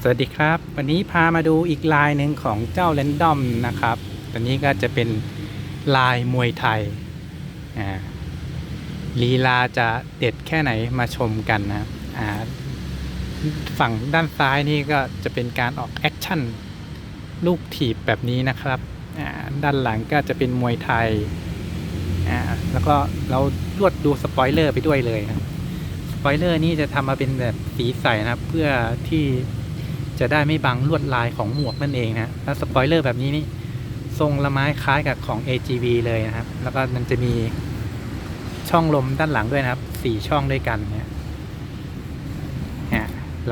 สวัสดีครับ วันนี้พามาดูอีกลายหนึ่งของเจ้า r รนดอมนะครับตัวนี้ก็จะเป็นลายมวยไทยลีลาจะเด็ดแค่ไหนมาชมกันนะครับฝั่งด้านซ้ายนี่ก็จะเป็นการออกแอคชั่นลูกถีบแบบนี้นะครับ ด้านหลังก็จะเป็นมวยไทย แล้วก็เราลวดดูสปอยเลอร์ไปด้วยเลยนะสปอยเลอร์นี่จะทำมาเป็นแบบสีใสนะครับ เพื่อที่ จะได้ไม่บังลวดลายของหมวกนั่นเองนะแล้วสปอยเลอร์แบบนี้นี่ทรงละไม้คล้ายกับของ AGV เลยนะครับ แล้วก็มันจะมีช่องลมด้านหลังด้วยนะครับสี่ช่องด้วยกันเนี่ย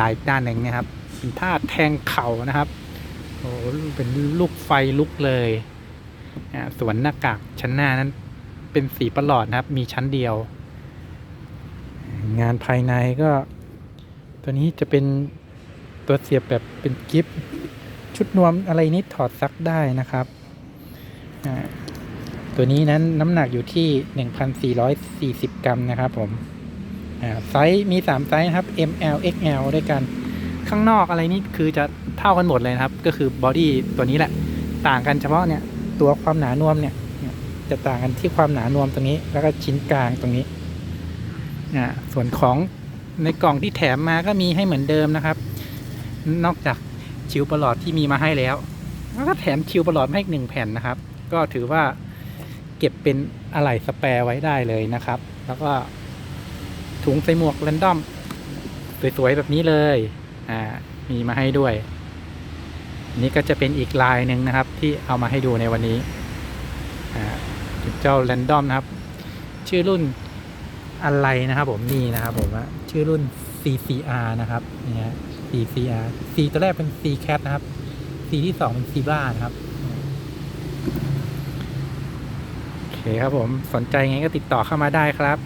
ลายด้านหนึ่งเนะครับเป็นท่าแทงเข่านะครับโอ้เป็นลูกไฟลุกเลยส่วนหน้ากากชั้นหน้านั้น เป็นสีประหลอดนะครับ มีชั้นเดียว งานภายในก็ ตัวนี้จะเป็น ตัวเสียบแบบเป็นกิฟชุดนวมอะไรนี้ถอดซักได้นะครับ ตัวนี้นั้นน้ำหนักอยู่ที่ 1,440 กรัมนะครับผมไซส์มี 3 ไซส์นะครับ ML XL ด้วยกัน ข้างนอกอะไรนี่คือจะเท่ากันหมดเลยนะครับ ก็คือบอดี้ตัวนี้แหละ ต่างกันเฉพาะเนี่ยตัวความหนานวมเนี่ย จะต่างกันที่ความหนานวมตรงนี้ แล้วก็ชิ้นกลางตรงนี้อ่าส่วนของในกล่องที่แถมมาก็มีให้เหมือนเดิมนะครับ นอกจากชิวประหลอดที่มีมาให้แล้วแล้วก็แถมชิวประหลอดมาให้อีกหนึ่งแผ่นนะครับ ก็ถือว่าเก็บเป็นอะไหล่สแปร์ไว้ได้เลยนะครับ แล้วก็ถุงใส่หมวกแรนดอมสวยๆแบบนี้เลยอ่ามีมาให้ด้วย นี่ก็จะเป็นอีกลายหนึ่งนะครับ ที่เอามาให้ดูในวันนี้อ่าเจ้าแรนดอมนะครับ ชื่อรุ่นอะไรนะครับผมนี่นะครับผมว่าชื่อรุ่น CCR นะครับนี่ฮะ CCR C ตัวแรกเป็น C cat นะครับ C ที่สองเป็น C บ้านะครับ โอเคครับผมสนใจไงก็ติดต่อเข้ามาได้ครับ